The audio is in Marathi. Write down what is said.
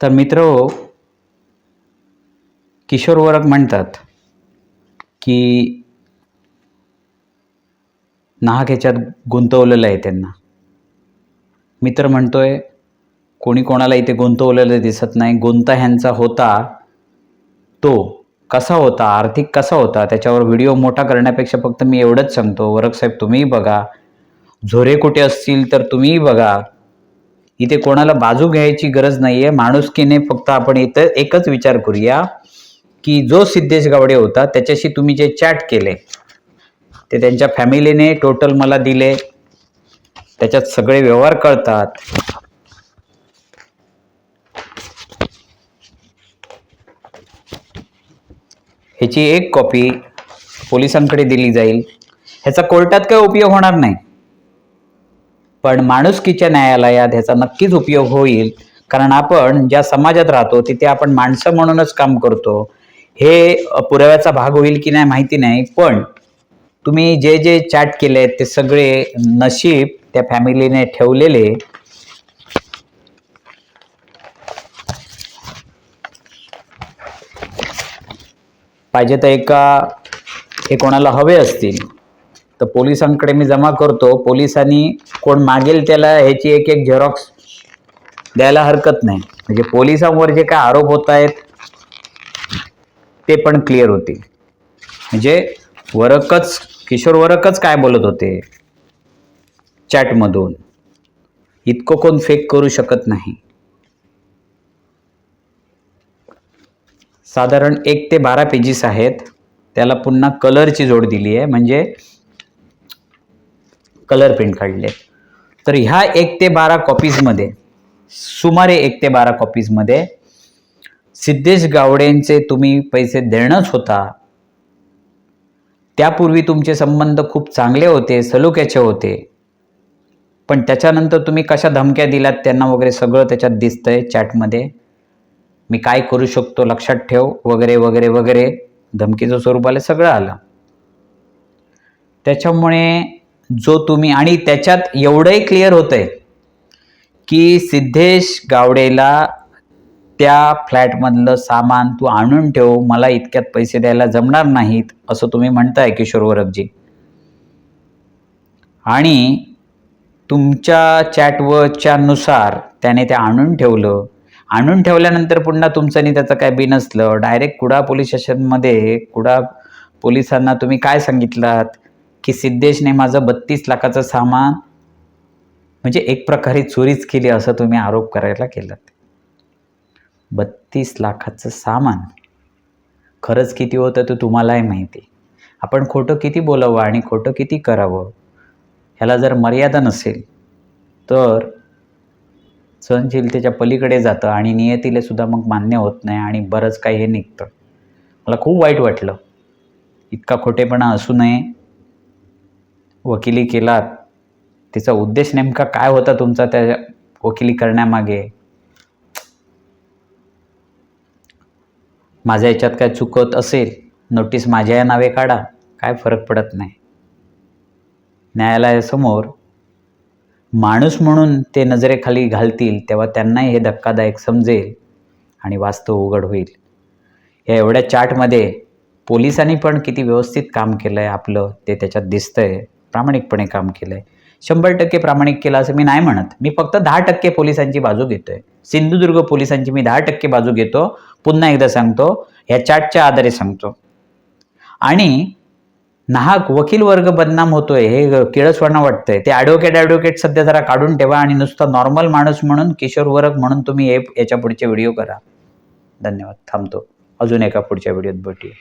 तर मित्र हो, किशोर वरक म्हणतात की नाहक ह्याच्यात गुंतवलेलं आहे त्यांना. मित्र म्हणतोय कोणी कोणाला इथे गुंतवलेलं दिसत नाही गुंता ह्यांचा होता तो. कसा होता? आर्थिक कसा होता? त्याच्यावर व्हिडिओ मोठा करण्यापेक्षा फक्त मी एवढंच सांगतो. वरक साहेब तुम्हीही बघा. झोरे कुठे असतील तर तुम्हीही बघा. इथे कोणाला बाजू घ्यायची गरज नाहीये. माणुसकीने फक्त आपण इथं एकच विचार करूया की जो सिद्धेश गावडे होता त्याच्याशी तुम्ही जे चॅट केले ते त्यांच्या फॅमिलीने टोटल मला दिले. त्याच्यात सगळे व्यवहार कळतात. ह्याची एक कॉपी पोलिसांकडे दिली जाईल. ह्याचा कोर्टात काय उपयोग होणार नाही. पण माणुसकीच्या न्यायालयात ह्याचा नक्कीच उपयोग होईल. कारण आपण ज्या समाजात राहतो तिथे आपण माणसं म्हणूनच काम करतो. हे पुराव्याचा भाग होईल की नाही माहिती नाही पण तुम्ही जे जे चॅट केले ते सगळे नशीब त्या फॅमिलीने ठेवलेले. पाहिजे तर एका हे कोणाला हवे असतील? तर पोलिसांकडे मी जमा करतो. पोलिसांनी कोण मागेल त्याला ह्याची एक एक झेरॉक्स द्यायला हरकत नाही. म्हणजे पोलिसांवर जे काय आरोप होत आहेत ते पण क्लिअर होतील. म्हणजे वरकच किशोर वरकच काय बोलत होते? चॅटमधून. इतकं कोण फेक करू शकत नाही. साधारण एक ते बारा पेजेस आहेत. त्याला पुन्हा कलरची जोड दिली आहे म्हणजे कलर प्रिंट काढले. तर ह्या एक ते बारा कॉपीजमध्ये सुमारे एक ते बारा कॉपीजमध्ये सिद्धेश गावडेंचे तुम्ही पैसे देणंच होता. त्यापूर्वी तुमचे संबंध खूप चांगले होते सलोख्याचे होते. पण त्याच्यानंतर तुम्ही कशा धमक्या दिल्यात त्यांना वगैरे सगळं त्याच्यात दिसतंय चॅटमध्ये मी काय करू शकतो लक्षात ठेव वगैरे वगैरे वगैरे. धमकीचं स्वरूप आलं सगळं आलं. त्याच्यामुळे जो तुम्ही आणि त्याच्यात एवढंही क्लिअर होतंय की सिद्धेश गावडेला त्या फ्लॅटमधलं सामान तू आणून ठेव मला इतक्यात पैसे द्यायला जमणार नाहीत असं तुम्ही म्हणताय किशोर वरकजी आणि तुमच्या चॅटवरच्या नुसार त्याने ते आणून ठेवलं. आणून ठेवल्यानंतर पुन्हा तुमचं आणि त्याचं काय बी नसलं. डायरेक्ट कुडा पोलीस स्टेशनमध्ये कुडा पोलिसांना तुम्ही काय सांगितलात? की सिद्धेशने माझं बत्तीस लाखाचं सामान म्हणजे एक प्रकारे चोरीच केली असं तुम्ही आरोप करायला केलात. बत्तीस लाखाचं सामान. खरंच किती होतं ते तुम्हालाही माहिती. आपण खोटं किती बोलावं आणि खोटं किती करावं ह्याला जर मर्यादा नसेल तर सहनशीलतेच्या पलीकडे जातं आणि नियतीला सुद्धा मग मान्य होत नाही आणि बरंच काही हे निघतं. मला खूप वाईट वाटलं. इतका खोटेपणा असू नये. वकिली केलात तिचा उद्देश नेमका काय होता तुमचा त्या वकिली करण्यामागे? माझ्या याच्यात काय चुकत असेल नोटीस माझ्या या नावे काढा काय फरक पडत नाही. न्यायालयासमोर माणूस म्हणून ते नजरेखाली घालतील तेव्हा त्यांनाही हे धक्कादायक समजेल आणि वास्तव उघड होईल. या एवढ्या चार्टमध्ये पोलिसांनी पण किती व्यवस्थित काम केलं आहे आपलं ते त्याच्यात दिसतंय. प्रामाणिकपणे काम केलं आहे शंभर टक्के प्रामाणिक केलं असं मी नाही म्हणत. मी फक्त दहा टक्के पोलिसांची बाजू घेतोय. सिंधुदुर्ग पोलिसांची मी दहा टक्के बाजू घेतो. पुन्हा एकदा सांगतो ह्या चार्टच्या आधारे सांगतो. आणि नाहक वकील वर्ग बदनाम होतोय हे किळसवाणं वाटतंय. ते ॲडव्होकेट ॲडव्होकेट सध्या जरा काढून ठेवा आणि नुसता नॉर्मल माणूस म्हणून किशोर वर्ग म्हणून तुम्ही हे याच्या पुढचे व्हिडिओ करा. धन्यवाद. थांबतो. अजून एका पुढच्या व्हिडिओत भेटूया.